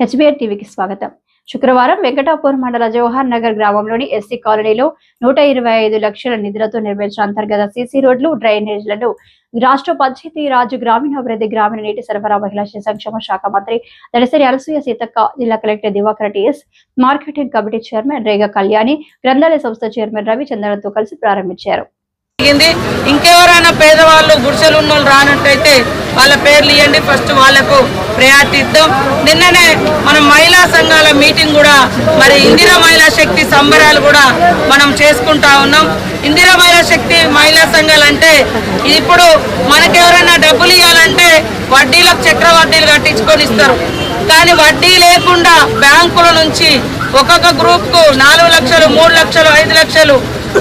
HBR టీవీకి స్వాగతం. శుక్రవారం వెంకటాపూర్ మండల జవహర్ నగర్ గ్రామంలోని ఎస్సీ కాలనీలో నూట ఇరవై ఐదు లక్షల నిధులతో నిర్మించిన అంతర్గత సీసీ రోడ్లు డ్రైనేజ్లను రాష్ట్ర పంచాయతీ రాజు గ్రామీణాభివృద్ధి గ్రామీణ నీటి సరఫరా మహిళా శిశు సంక్షేమ శాఖ మంత్రి దళసరి అనసూయ సీతక్క జిల్లా collector Divakar TS marketing committee chairman Rega Kalyani గ్రంథాలయ సంస్థ చైర్మన్ రవి చంద్రతో కలిసి ప్రారంభించారు. ఇంకెవరైనా పేదవాళ్ళు గుడిసెలు ఉన్న వాళ్ళు రానట్టయితే వాళ్ళ పేర్లు ఇవ్వండి ఫస్ట్ వాళ్ళకు ప్రయారిటీ ఇద్దాం నిన్ననే మనం మహిళా సంఘాల మీటింగ్ కూడా మరి ఇందిరా మహిళా శక్తి సంబరాలు కూడా మనం చేసుకుంటా ఉన్నాం. ఇందిరా మహిళా శక్తి మహిళా సంఘాలు అంటే ఇప్పుడు మనకెవరైనా డబ్బులు ఇవ్వాలంటే వడ్డీలకు చక్ర వడ్డీలు కట్టించుకొని ఇస్తారు. కానీ వడ్డీ లేకుండా బ్యాంకుల నుంచి ఒక్కొక్క గ్రూప్కు నాలుగు లక్షలు మూడు లక్షలు ఐదు లక్షలు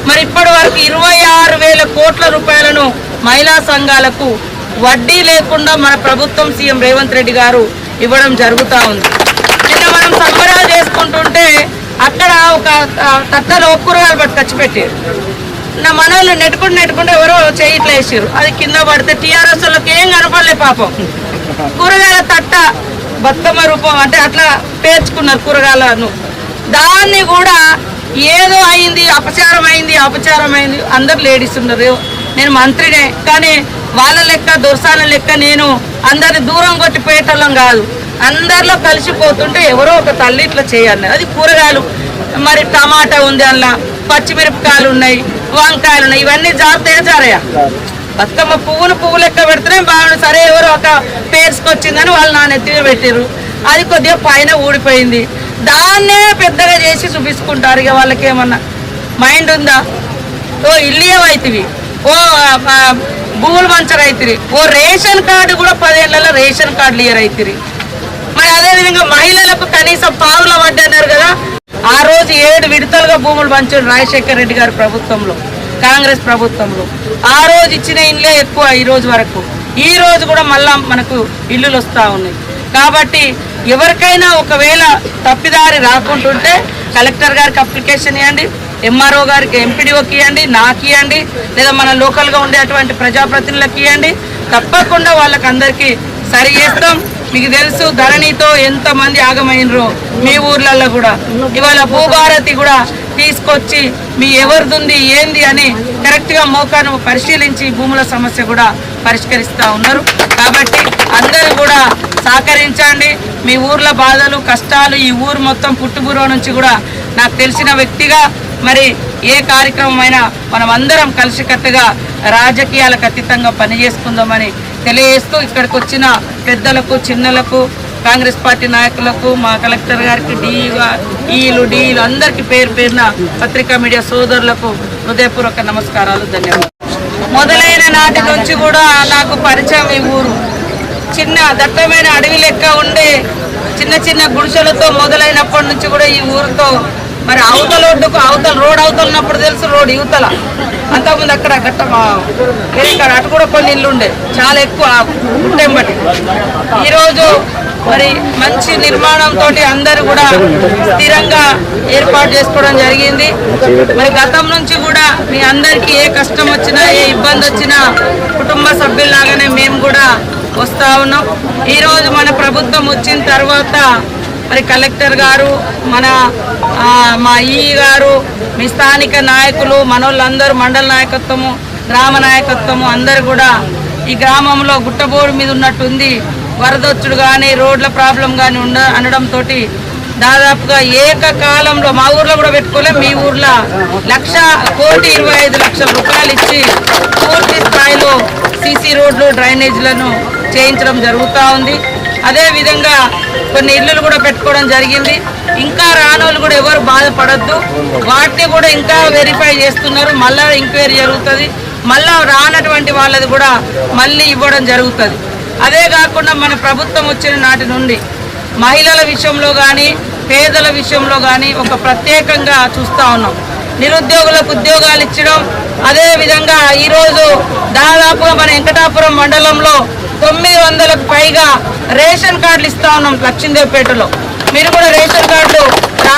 మరి ఇప్పటి వరకు ఇరవై ఆరు వేల కోట్ల రూపాయలను మహిళా సంఘాలకు వడ్డీ లేకుండా మన ప్రభుత్వం సీఎం రేవంత్ రెడ్డి గారు ఇవ్వడం జరుగుతూ ఉంది. నిన్న మనం సంబరాలు చేసుకుంటుంటే అక్కడ ఒక తట్టలో కూరగాయలు పట్టుకొచ్చి పెట్టారు. నా మనల్ని నెట్టుకుంటూ నెట్టుకుంటూ ఎవరో చేయట్లే వేసారు. అది కింద పడితే టీఆర్ఎస్ వాళ్ళకి ఏం కనపడలే పాపం. కూరగాయల తట్ట బతుకమ్మ రూపం అంటే అట్లా పేర్చుకున్నారు కూరగాయలను. దాన్ని కూడా ఏదో అయింది అపచారం అయింది అపచారం అయింది. అందరు లేడీస్ ఉన్నారు. నేను మంత్రినే కానీ వాళ్ళ లెక్క దొరసాల లెక్క నేను అందరిని దూరం కొట్టి పోయేటోళ్ళం కాదు. అందరిలో కలిసిపోతుంటే ఎవరో ఒక తల్లి ఇట్లా చేయాలి అది కూరగాయలు. మరి టమాటా ఉంది అందులో పచ్చిమిరపకాయలు ఉన్నాయి వంకాయలు ఉన్నాయి ఇవన్నీ జాగ్రత్తగా జారయా బతుకమ్మ పువ్వును పువ్వు లెక్క పెడితేనే బాగుంది సరే ఎవరో ఒక పేర్చుకొచ్చిందని వాళ్ళు నా నెత్తిన పెట్టారు అది కొద్దిగా పైన ఊడిపోయింది. దాన్నే పెద్దగా చేసి చూపించుకుంటారు ఇక వాళ్ళకి ఏమన్నా మైండ్ ఉందా? ఓ ఇల్లు ఏమైతివి ఓ భూములు మంచర్ అవుతుంది ఓ రేషన్ కార్డు కూడా పదేళ్ళలో రేషన్ కార్డులు ఇయర్ అవుతుంది మరి అదేవిధంగా మహిళలకు కనీసం పావుల వడ్డీ అన్నారు కదా ఆ రోజు ఏడు విడతలుగా భూములు పంచారు రాజశేఖర్ రెడ్డి గారి ప్రభుత్వంలో కాంగ్రెస్ ప్రభుత్వంలో. ఆ రోజు ఇచ్చిన ఇండ్లే ఎక్కువ ఈ రోజు వరకు. ఈ రోజు కూడా మళ్ళా మనకు ఇల్లులు వస్తూ ఉన్నాయి. కాబట్టి ఎవరికైనా ఒకవేళ తప్పిదారి రాకుంటుంటే కలెక్టర్ గారికి అప్లికేషన్ ఇవ్వండి ఎంఆర్ఓ గారికి ఎంపీడీఓకి ఇవ్వండి నాకు ఇవ్వండి లేదా మన లోకల్గా ఉండేటువంటి ప్రజాప్రతినిధులకు ఇవ్వండి. తప్పకుండా వాళ్ళకి అందరికీ సరి చేస్తాం. మీకు తెలుసు ధరణితో ఎంతమంది ఆగమైనరు మీ ఊర్లలో కూడా. ఇవాళ భూభారతి కూడా తీసుకొచ్చి మీ ఎవరిదుంది ఏంది అని కరెక్ట్గా మోకాను పరిశీలించి భూముల సమస్య కూడా పరిష్కరిస్తూ ఉన్నారు. కాబట్టి అందరూ కూడా సహకరించండి. మీ ఊర్ల బాధలు కష్టాలు ఈ ఊరు మొత్తం పుట్టుబూర్వ నుంచి కూడా నాకు తెలిసిన వ్యక్తిగా మరి ఏ కార్యక్రమం అయినా మనం అందరం కలిసికట్టుగా రాజకీయాలకు అతీతంగా పనిచేసుకుందామని తెలియజేస్తూ ఇక్కడికి వచ్చిన పెద్దలకు చిన్నలకు కాంగ్రెస్ పార్టీ నాయకులకు మా కలెక్టర్ గారికి డీగా ఈలు డీలు అందరికీ పేరు పేరున పత్రికా మీడియా సోదరులకు హృదయపూర్వక నమస్కారాలు ధన్యవాదాలు. మొదలైన నాటి నుంచి కూడా నాకు పరిచయం ఈ ఊరు. చిన్న దట్టమైన అడవి లెక్క ఉండే చిన్న చిన్న గుడిసెలతో మొదలైనప్పటి నుంచి కూడా ఈ ఊరితో మరి అవతల ఒడ్డుకు అవతల రోడ్ అవతల ఉన్నప్పుడు తెలుసు రోడ్ యువతల అంతకుముందు అక్కడ గట్ట వేరే కాడ అటు కూడా కొన్ని ఇల్లు ఉండే. చాలా ఎక్కువ గుట్టెంబటి ఈరోజు మరి మంచి నిర్మాణంతో అందరూ కూడా స్థిరంగా ఏర్పాటు చేసుకోవడం జరిగింది. మరి గతం నుంచి కూడా మీ అందరికీ ఏ కష్టం వచ్చినా ఏ ఇబ్బంది వచ్చినా కుటుంబ సభ్యుల్లాగానే మేము కూడా వస్తా ఉన్నాం. ఈరోజు మన ప్రభుత్వం వచ్చిన తర్వాత మరి కలెక్టర్ గారు మన మా ఈ గారు మీ స్థానిక నాయకులు మనోళ్ళందరూ మండల నాయకత్వము గ్రామ నాయకత్వము అందరు కూడా ఈ గ్రామంలో గుట్టబోరు మీద ఉన్నట్టుంది. వరదొచ్చుడు కానీ రోడ్ల ప్రాబ్లం కానీ ఉండ అనడంతో దాదాపుగా ఏకకాలంలో మా ఊర్లో కూడా పెట్టుకోలేం మీ ఊర్లో లక్ష కోటి ఇరవై ఐదు లక్షల రూపాయలు ఇచ్చి పూర్తి స్థాయిలో సీసీ రోడ్లు డ్రైనేజీలను చేయించడం జరుగుతూ ఉంది. అదేవిధంగా కొన్ని ఇల్లులు కూడా పెట్టుకోవడం జరిగింది. ఇంకా రానోళ్ళు కూడా ఎవరు బాధపడద్దు. వాటిని కూడా ఇంకా వెరిఫై చేస్తున్నారు. మళ్ళా ఎంక్వైరీ జరుగుతుంది. మళ్ళా రానటువంటి వాళ్ళది కూడా మళ్ళీ ఇవ్వడం జరుగుతుంది. అదే కాకుండా మన ప్రభుత్వం వచ్చిన నాటి నుండి మహిళల విషయంలో కానీ పేదల విషయంలో కానీ ఒక ప్రత్యేకంగా చూస్తూ ఉన్నాం. నిరుద్యోగులకు ఉద్యోగాలు ఇచ్చడం అదేవిధంగా ఈరోజు దాదాపుగా మన వెంకటాపురం మండలంలో తొమ్మిది వందలకు పైగా రేషన్ కార్డులు ఇస్తా ఉన్నాం లక్ష్మీదేవిపేటలో మీరు కూడా రేషన్ కార్డులు